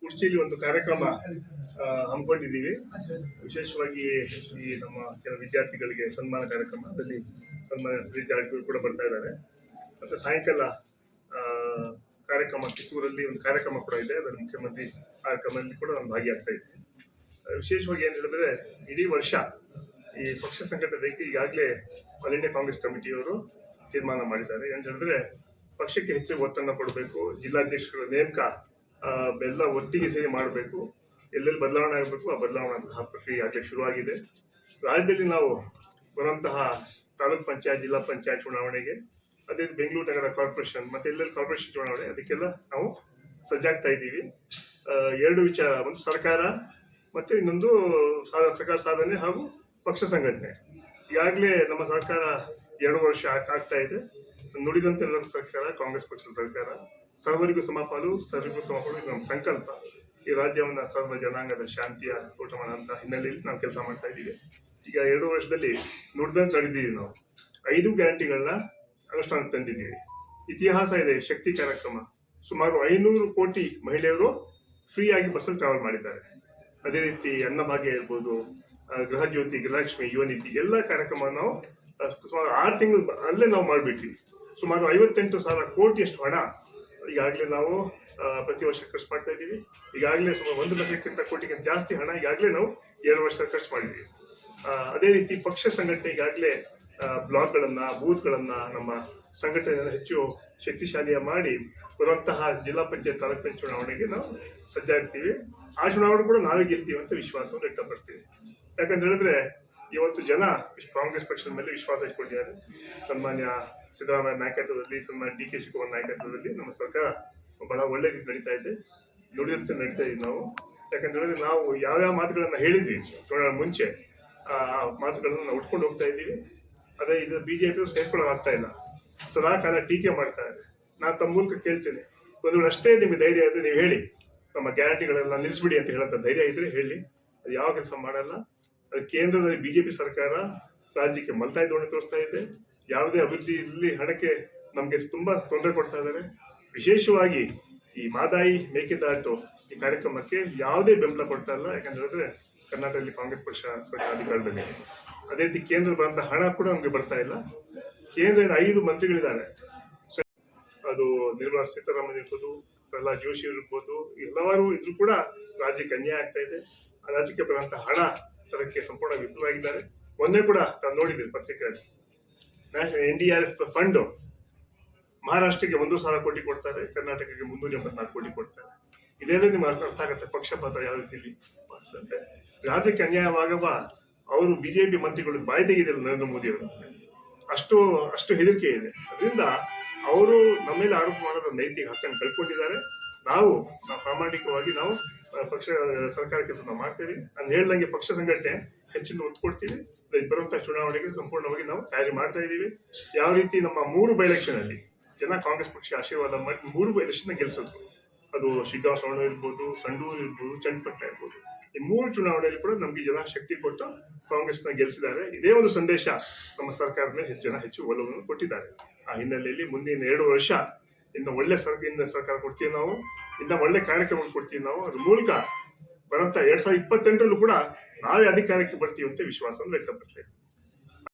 ಕುರ್ಚಿಯಲ್ಲಿ ಒಂದು ಕಾರ್ಯಕ್ರಮ ಹಮ್ಮಿಕೊಂಡಿದ್ದೀವಿ. ವಿಶೇಷವಾಗಿ ಈ ನಮ್ಮ ಕೆಲವು ವಿದ್ಯಾರ್ಥಿಗಳಿಗೆ ಸನ್ಮಾನ ಕಾರ್ಯಕ್ರಮ ಅದರಲ್ಲಿ ಸನ್ಮಾನ ಶ್ರೀ ಜಾರಕಿಹೊಳಿ ಕೂಡ ಬರ್ತಾ ಇದ್ದಾರೆ. ಮತ್ತು ಸಾಯಂಕಾಲ ಕಾರ್ಯಕ್ರಮ ಕಿತ್ತೂರಲ್ಲಿ ಒಂದು ಕಾರ್ಯಕ್ರಮ ಕೂಡ ಇದೆ. ಅದರ ಮುಖ್ಯಮಂತ್ರಿ ಕಾರ್ಯಕ್ರಮದಲ್ಲಿ ಕೂಡ ನಾನು ಭಾಗಿಯಾಗ್ತಾ ಇದ್ದೀನಿ. ವಿಶೇಷವಾಗಿ ಏನು ಹೇಳಿದ್ರೆ, ಇಡೀ ವರ್ಷ ಈ ಪಕ್ಷ ಸಂಘಟನೆಗೆ ಈಗಾಗಲೇ ಆಲ್ ಇಂಡಿಯಾ ಕಾಂಗ್ರೆಸ್ ಕಮಿಟಿಯವರು ತೀರ್ಮಾನ ಮಾಡಿದ್ದಾರೆ. ಏನು ಹೇಳಿದ್ರೆ, ಪಕ್ಷಕ್ಕೆ ಹೆಚ್ಚು ಒತ್ತನ್ನು ಕೊಡಬೇಕು, ಜಿಲ್ಲಾಧ್ಯಕ್ಷರ ನೇಮಕ ಬೆಲ್ಲ ಒಟ್ಟಿಗೆ ಸೇರಿ ಮಾಡಬೇಕು, ಎಲ್ಲೆಲ್ಲಿ ಬದಲಾವಣೆ ಆಗಬೇಕು, ಆ ಬದಲಾವಣೆ ಪ್ರಕ್ರಿಯೆ ಆಗಲೇ ಶುರುವಾಗಿದೆ. ರಾಜ್ಯದಲ್ಲಿ ನಾವು ಬರುವಂತಹ ತಾಲೂಕ್ ಪಂಚಾಯತ್, ಜಿಲ್ಲಾ ಪಂಚಾಯತ್ ಚುನಾವಣೆಗೆ ಅದೇ ಬೆಂಗಳೂರು ನಗರ ಕಾರ್ಪೊರೇಷನ್ ಮತ್ತೆ ಎಲ್ಲೆಲ್ಲಿ ಕಾರ್ಪೊರೇಷನ್ ಚುನಾವಣೆ, ಅದಕ್ಕೆಲ್ಲ ನಾವು ಸಜ್ಜಾಗ್ತಾ ಇದ್ದೀವಿ. ಎರಡು ವಿಚಾರ, ಒಂದು ಸರ್ಕಾರ ಮತ್ತೆ ಇನ್ನೊಂದು ಸಾ- ಸರ್ಕಾರ ಸಾಧನೆ ಹಾಗೂ ಪಕ್ಷ ಸಂಘಟನೆ. ಈಗಾಗಲೇ ನಮ್ಮ ಸರ್ಕಾರ ಎರಡು ವರ್ಷ ಆಗ್- ಆಗ್ತಾ ಇದೆ. ನುಡಿದಂತೆ ನಮ್ಮ ಸರ್ಕಾರ, ಕಾಂಗ್ರೆಸ್ ಪಕ್ಷದ ಸರ್ಕಾರ. ಸರ್ವರಿಗೂ ಸಮಪಾಲು ಸರ್ವರಿಗೂ ಸಮಪಾಲು ನಮ್ಮ ಸಂಕಲ್ಪ. ಈ ರಾಜ್ಯವನ್ನು ಸರ್ವ ಜನಾಂಗದ ಶಾಂತಿಯ ತೋಟ ಅಂತ ಹಿನ್ನೆಲೆಯಲ್ಲಿ ನಾವು ಕೆಲಸ ಮಾಡ್ತಾ ಇದ್ದೀವಿ. ಈಗ ಎರಡು ವರ್ಷದಲ್ಲಿ ನುಡಿದಂತೆ ನಡೆದಿದ್ದೀವಿ ನಾವು. ಐದು ಗ್ಯಾರಂಟಿಗಳನ್ನ ಅನುಷ್ಠಾನ ತಂದಿದ್ದೀವಿ ಇತಿಹಾಸ ಇದೆ, ಶಕ್ತಿ ಕಾರ್ಯಕ್ರಮ. ಸುಮಾರು ಐನೂರು ಕೋಟಿ ಮಹಿಳೆಯರು ಫ್ರೀ ಆಗಿ ಬಸ್ಸಲ್ಲಿ ಟ್ರಾವೆಲ್ ಮಾಡಿದ್ದಾರೆ. ಅದೇ ರೀತಿ ಅನ್ನಭಾಗ್ಯ ಇರ್ಬೋದು ಗೃಹಜ್ಯೋತಿ ಗೃಹ ಜ್ಯೋತಿ ಗೃಹಲಕ್ಷ್ಮಿ, ಯುವ ನೀತಿ ಎಲ್ಲ ಕಾರ್ಯಕ್ರಮ ನಾವು ಸುಮಾರು ಆರು ತಿಂಗಳು ಅಲ್ಲೇ ನಾವು ಮಾಡಿಬಿಟ್ವಿ. ಸುಮಾರು ಐವತ್ತೆಂಟು ಸಾವಿರ ಕೋಟಿಯಷ್ಟು ಹಣ ಈಗಾಗಲೇ ನಾವು ಪ್ರತಿ ವರ್ಷ ಖರ್ಚು ಮಾಡ್ತಾ ಇದ್ದೀವಿ. ಈಗಾಗಲೇ ಸುಮಾರು ಒಂದು ಲಕ್ಷಕ್ಕಿಂತ ಕೋಟಿಗಿಂತ ಜಾಸ್ತಿ ಹಣ ಈಗಾಗಲೇ ನಾವು ಎರಡು ವರ್ಷ ಖರ್ಚು ಮಾಡಿದ್ದೀವಿ ಅದೇ ರೀತಿ ಪಕ್ಷ ಸಂಘಟನೆ ಈಗಾಗಲೇ ಬ್ಲಾಕ್ಗಳನ್ನ ಬೂತ್ಗಳನ್ನ ನಮ್ಮ ಸಂಘಟನೆಯನ್ನು ಹೆಚ್ಚು ಶಕ್ತಿಶಾಲಿಯ ಮಾಡಿ ಬರುವಂತಹ ಜಿಲ್ಲಾ ಪಂಚಾಯತ್ ತಾಲೂಕು ಪಂಚಾಯತ್ ಚುನಾವಣೆಗೆ ನಾವು ಸಜ್ಜಾಗ್ತೀವಿ. ಆ ಚುನಾವಣೆ ಕೂಡ ನಾವೇ ಗೆಲ್ತೀವಿ ಅಂತ ವಿಶ್ವಾಸವನ್ನು ವ್ಯಕ್ತಪಡಿಸ್ತೀವಿ. ಯಾಕಂತ ಹೇಳಿದ್ರೆ ಇವತ್ತು ಜನ ಕಾಂಗ್ರೆಸ್ ಪಕ್ಷದ ಮೇಲೆ ವಿಶ್ವಾಸ ಇಟ್ಕೊಂಡಿದ್ದಾರೆ. ಸನ್ಮಾನ್ಯ ಸಿದ್ದರಾಮಯ್ಯ ನಾಯಕತ್ವದಲ್ಲಿ, ಸನ್ಮಾನ್ಯ ಡಿ ಕೆ ಶಿವಕುಮಾರ್ ನಾಯಕತ್ವದಲ್ಲಿ ನಮ್ಮ ಸರ್ಕಾರ ಬಹಳ ಒಳ್ಳೆ ರೀತಿ ನಡೀತಾ ಇದೆ. ನುಡಿದಂತೆ ನಡೀತಾ ಇದ್ದೀವಿ ನಾವು. ಯಾಕಂತ ಹೇಳಿದ್ರೆ ನಾವು ಯಾವ್ಯಾವ ಮಾತುಗಳನ್ನು ಹೇಳಿದ್ವಿ, ಚುನಾವಣೆ ಮುಂಚೆ ಆ ಮಾತುಗಳನ್ನು ನಾವು ಉಟ್ಕೊಂಡು ಹೋಗ್ತಾ ಇದ್ದೀವಿ. ಅದೇ ಇದು ಬಿಜೆಪಿ ಸೇರ್ಕೊಳ್ಳೋದಾಗ್ತಾ ಇಲ್ಲ. ಸದಾ ಕಾಲ ಟೀಕೆ ಮಾಡ್ತಾ ಇದೆ ನಾನು ತಮ್ಮ ಮೂಲಕ ಕೇಳ್ತೇನೆ. ಒಂದು ಅಷ್ಟೇ ನಿಮಗೆ ಧೈರ್ಯ ಇದ್ರೆ ನೀವು ಹೇಳಿ. ನಮ್ಮ ಗ್ಯಾರಂಟಿಗಳೆಲ್ಲ ನಿಲ್ಲಿಸ್ಬಿಡಿ ಅಂತ ಹೇಳಂತ ಧೈರ್ಯ ಇದ್ರೆ ಹೇಳಿ. ಅದು ಯಾವ ಕೆಲಸ ಮಾಡಲ್ಲ. ಅದು ಕೇಂದ್ರದಲ್ಲಿ ಬಿಜೆಪಿ ಸರ್ಕಾರ ರಾಜ್ಯಕ್ಕೆ ಮಲ್ತಾಯಿ ಧೋರಣೆ ತೋರಿಸ್ತಾ ಇದೆ. ಯಾವುದೇ ಅಭಿವೃದ್ಧಿಯಲ್ಲಿ ಹಣಕ್ಕೆ ನಮಗೆ ತುಂಬ ತೊಂದರೆ ಕೊಡ್ತಾ ಇದ್ದಾರೆ. ವಿಶೇಷವಾಗಿ ಈ ಮಾದಾಯಿ ಮೇಕೆದಾಟು ಈ ಕಾರ್ಯಕ್ರಮಕ್ಕೆ ಯಾವುದೇ ಬೆಂಬಲ ಕೊಡ್ತಾ ಇಲ್ಲ. ಯಾಕಂತ ಹೇಳಿದ್ರೆ ಕರ್ನಾಟಕದಲ್ಲಿ ಕಾಂಗ್ರೆಸ್ ಪಕ್ಷ ಸರ್ಕಾರ ಅಧಿಕಾರದಲ್ಲಿ. ಅದೇ ರೀತಿ ಕೇಂದ್ರ ಬಂದ ಹಣ ಕೂಡ ನಮಗೆ ಬರ್ತಾ ಇಲ್ಲ. ಕೇಂದ್ರದ ಐದು ಮಂತ್ರಿಗಳಿದ್ದಾರೆ. ಅದು ನಿರ್ಮಲಾ ಸೀತಾರಾಮನ್ ಇರ್ಬೋದು, ಪ್ರಹ್ಲಾದ್ ಜೋಶಿ ಇರ್ಬೋದು, ಹಲವಾರು ಇದ್ರು ಕೂಡ ರಾಜ್ಯಕ್ಕೆ ಅನ್ಯಾಯ ಆಗ್ತಾ ಇದೆ. ರಾಜ್ಯಕ್ಕೆ ಬರುವಂತಹ ಹಣ ತರಕ್ಕೆ ಸಂಪೂರ್ಣ ವಿಫಲವಾಗಿದ್ದಾರೆ. ಮೊನ್ನೆ ಕೂಡ ತಾನು ನೋಡಿದ್ದೀನಿ ಪತ್ರಿಕೆಯಲ್ಲಿ. National N D R F fund ಮಹಾರಾಷ್ಟ್ರಕ್ಕೆ ಒಂದು ಸಾವಿರ ಕೋಟಿ ಕೊಡ್ತಾರೆ, ಕರ್ನಾಟಕಕ್ಕೆ ಮುನ್ನೂರ ಎಂಬತ್ನಾಲ್ಕು ಕೋಟಿ ಕೊಡ್ತಾರೆ. ಇದೆಲ್ಲ ನಿಮ್ಗೆ ಅರ್ಥ ಆಗುತ್ತೆ ಪಕ್ಷಪಾತ ಯಾವ ರೀತಿಯಲ್ಲಿ ರಾಜ್ಯಕ್ಕೆ ಅನ್ಯಾಯವಾಗವ ಅವರು ಬಿಜೆಪಿ ಮಂತ್ರಿಗಳು ಬಾಯಿ ತೆಗೆದಿಲ್ಲ ನರೇಂದ್ರ ಮೋದಿ ಅವರು. ಅಷ್ಟು ಅಷ್ಟು ಹೆದರಿಕೆ ಇದೆ. ಅದರಿಂದ ಅವರು ನಮ್ಮ ಮೇಲೆ ಆರೋಪ ಮಾಡೋದ ನೈತಿಕ ಹಕ್ಕನ್ನು ಕಳ್ಕೊಂಡಿದ್ದಾರೆ. ನಾವು ಪ್ರಾಮಾಣಿಕವಾಗಿ ನಾವು ಪಕ್ಷ ಸರ್ಕಾರ ಕೆಲಸ ನಾವು ಮಾಡ್ತೀವಿ. ನಾನು ಹೇಳ್ದಂಗೆ ಪಕ್ಷ ಸಂಘಟನೆ ಹೆಚ್ಚಿನ ಒತ್ತು ಕೊಡ್ತೀವಿ. ಬರುವಂತಹ ಚುನಾವಣೆಗೆ ಸಂಪೂರ್ಣವಾಗಿ ನಾವು ತಯಾರಿ ಮಾಡ್ತಾ ಇದ್ದೀವಿ. ಯಾವ ರೀತಿ ನಮ್ಮ ಮೂರು ಬೈ ಅಲ್ಲಿ ಜನ ಕಾಂಗ್ರೆಸ್ ಪಕ್ಷ ಆಶೀರ್ವಾದ ಮಾಡಿ, ಮೂರು ಬೈ ಎಲೆಕ್ಷನ್ ಅದು ಶಿಗ್ಗಾ ಸೋಣ ಇರ್ಬೋದು ಸಂಡೂರು ಇರ್ಬೋದು, ಚನ್ನಪಟ್ಟಣ ಇರ್ಬೋದು. ಈ ಮೂರು ಚುನಾವಣೆಯಲ್ಲಿ ಕೂಡ ನಮಗೆ ಜನ ಶಕ್ತಿ ಕೊಟ್ಟು ಕಾಂಗ್ರೆಸ್ನ ಗೆಲ್ಲಿಸಿದ್ದಾರೆ ಇದೇ ಒಂದು ಸಂದೇಶ ನಮ್ಮ ಸರ್ಕಾರದ ಹೆಚ್ಚು ಜನ ಹೆಚ್ಚು ಒಲವನ್ನು ಕೊಟ್ಟಿದ್ದಾರೆ. ಆ ಹಿನ್ನೆಲೆಯಲ್ಲಿ ಮುಂದಿನ ಎರಡು ವರ್ಷ ಇನ್ನು ಒಳ್ಳೆ ಸರ್ಕಾರ ಸರ್ಕಾರ ಕೊಡ್ತೀವಿ ನಾವು ಇನ್ನ ಒಳ್ಳೆ ಕಾರ್ಯಕ್ರಮ ಕೊಡ್ತೀವಿ ನಾವು. ಅದ್ರ ಮೂಲಕ ಬರಂತ ಎರಡ್ ಸಾವಿರದ ಇಪ್ಪತ್ತೆಂಟರಲ್ಲೂ ಕೂಡ ನಾವೇ ಅಧಿಕಾರಕ್ಕೆ ಬರ್ತೀವಿ ಅಂತ ವಿಶ್ವಾಸವನ್ನು ವ್ಯಕ್ತಪಡಿಸ್ತೇವೆ.